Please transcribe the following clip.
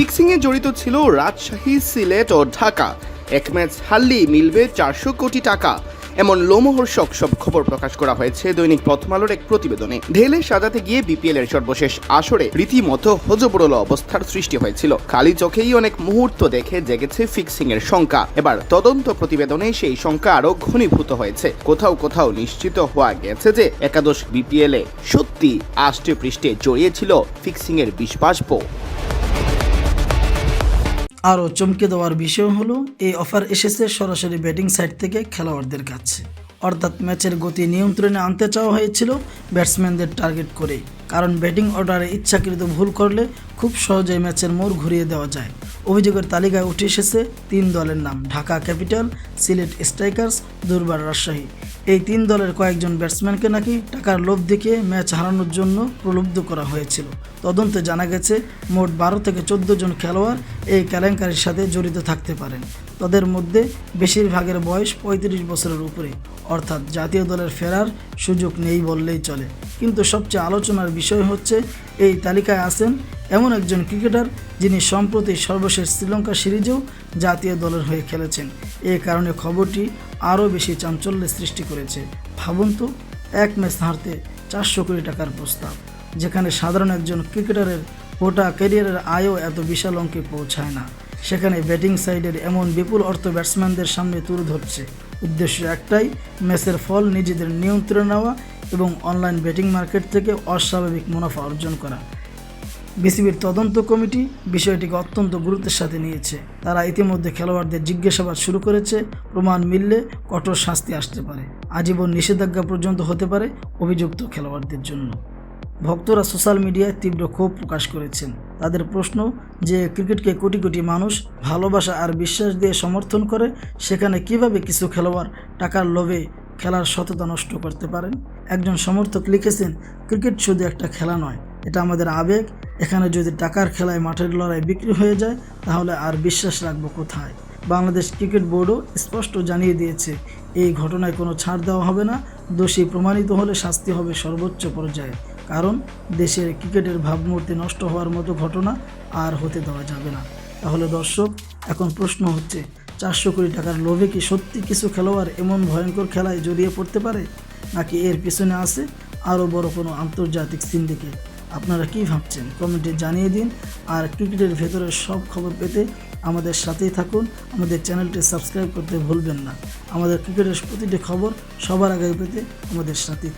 ফিক্সিংয়ে জড়িত ছিল রাজশাহী, সিলেট ও ঢাকা। এক ম্যাচ হারলেই মিলবে চারশো কোটি টাকা। এমন লোমহর্ষক সব খবর প্রকাশ করা হয়েছে দৈনিক প্রথম আলোর এক প্রতিবেদনে। ঢেলে সাজাতে গিয়ে বিপিএল এর সর্বশেষ আসরে রীতিমতো হজবরল অবস্থার সৃষ্টি হয়েছিল। খালি চোখেই অনেক মুহূর্ত দেখে জেগেছে ফিক্সিং এর শঙ্কা। এবার তদন্ত প্রতিবেদনে সেই শঙ্কা আরও ঘনীভূত হয়েছে। কোথাও কোথাও নিশ্চিত হওয়া গেছে যে একাদশ বিপিএল এ সত্যি আষ্টে পৃষ্ঠে জড়িয়েছিল ফিক্সিং এর বিষবাষ্প আরও চমকে দেওয়ার বিষয় হলো, এই অফার এসেছে সরাসরি ব্যাটিং সাইড থেকে খেলোয়াড়দের কাছে। অর্থাৎ ম্যাচের গতি নিয়ন্ত্রণে আনতে চাওয়া হয়েছিল ব্যাটসম্যানদের টার্গেট করেই কারণ ব্যাটিং অর্ডারে ইচ্ছাকৃত ভুল করলে খুব সহজেই ম্যাচের মোড় ঘুরিয়ে দেওয়া যায়। অভিযোগের তালিকায় উঠে এসেছে তিন দলের নাম, ঢাকা ক্যাপিটাল, সিলেট স্ট্রাইকার্স, দুর্বার রাজশাহী। এই তিন দলের কয়েকজন ব্যাটসম্যানকে নাকি টাকার লোভ দেখিয়ে ম্যাচ হারানোর জন্য প্রলুব্ধ করা হয়েছিল। তদন্তে জানা গেছে, মোট বারো থেকে চোদ্দ জন খেলোয়াড় এই কেলেঙ্কারির সাথে জড়িত থাকতে পারেন। তাদের মধ্যে বেশিরভাগের বয়স পঁয়ত্রিশ বছরের উপরে। অর্থাৎ জাতীয় দলের ফেরার সুযোগ নেই বললেই চলে। কিন্তু সবচেয়ে আলোচনার বিষয় হচ্ছে, এই তালিকায় আছেন এমন একজন ক্রিকেটার যিনি সম্প্রতি সর্বশেষ শ্রীলঙ্কা সিরিজেও জাতীয় দলের হয়ে খেলেছেন। এ কারণে খবরটি আরও বেশি চাঞ্চল্যের সৃষ্টি করেছে। ভাবুন তো, এক ম্যাচ হারতে চারশো কোটি টাকার প্রস্তাব, যেখানে সাধারণ একজন ক্রিকেটারের গোটা ক্যারিয়ারের আয়ও এত বিশাল অঙ্কে পৌঁছায় না। সেখানে ব্যাটিং সাইডের এমন বিপুল অর্থ ব্যাটসম্যানদের সামনে তুলে ধরছে। উদ্দেশ্য একটাই, ম্যাচের ফল নিজেদের নিয়ন্ত্রণে নেওয়া এবং অনলাইন ব্যাটিং মার্কেট থেকে অস্বাভাবিক মুনাফা অর্জন করা। বিসিবির তদন্ত কমিটি বিষয়টিকে অত্যন্ত গুরুত্বের সাথে নিয়েছে। তারা ইতিমধ্যে খেলোয়াড়দের জিজ্ঞাসাবাদ শুরু করেছে, প্রমাণ মিললে কঠোর শাস্তি আসতে পারে। আজীবন নিষেধাজ্ঞা পর্যন্ত হতে পারে অভিযুক্ত খেলোয়াড়দের জন্য। ভক্তরা সোশ্যাল মিডিয়ায় তীব্র ক্ষোভ প্রকাশ করেছেন। তাদের প্রশ্ন, যে ক্রিকেটকে কোটি কোটি মানুষ ভালোবাসা আর বিশ্বাস দিয়ে সমর্থন করে, সেখানে কীভাবে কিছু খেলোয়াড় টাকার লোভে খেলার সততা নষ্ট করতে পারেন? একজন সমর্থক লিখেছেন, ক্রিকেট শুধু একটা খেলা নয়, এটা আমাদের আবেগ। এখানে যদি টাকার খেলায় মাঠের লড়াই বিক্রি হয়ে যায়, তাহলে আর বিশ্বাস রাখব কোথায়? বাংলাদেশ ক্রিকেট বোর্ডও স্পষ্ট জানিয়ে দিয়েছে, এই ঘটনায় কোনো ছাড় দেওয়া হবে না। দোষী প্রমাণিত হলে শাস্তি হবে সর্বোচ্চ পর্যায়ে। কারণ দেশের ক্রিকেটের ভাবমূর্তি নষ্ট হওয়ার মতো ঘটনা আর হতে দেওয়া যাবে না। তাহলে দর্শক, এখন প্রশ্ন হচ্ছে, চারশো কোটি টাকার লোভে কি সত্যি কিছু খেলোয়াড় এমন ভয়ঙ্কর খেলায় জড়িয়ে পড়তে পারে? নাকি এর পিছনে আছে আরও বড় কোনো আন্তর্জাতিক সিন্ডিকেট? আপনারা কি ভাবছেন? কমেন্টে জানিয়ে দিন। আর ক্রিকেটের ভেতরের সব খবর পেতে আমাদের সাথেই থাকুন। আমাদের চ্যানেলটি সাবস্ক্রাইব করতে ভুলবেন না। আমাদের ক্রিকেটের প্রতিটি খবর সবার আগে পেতে আমাদের সাথে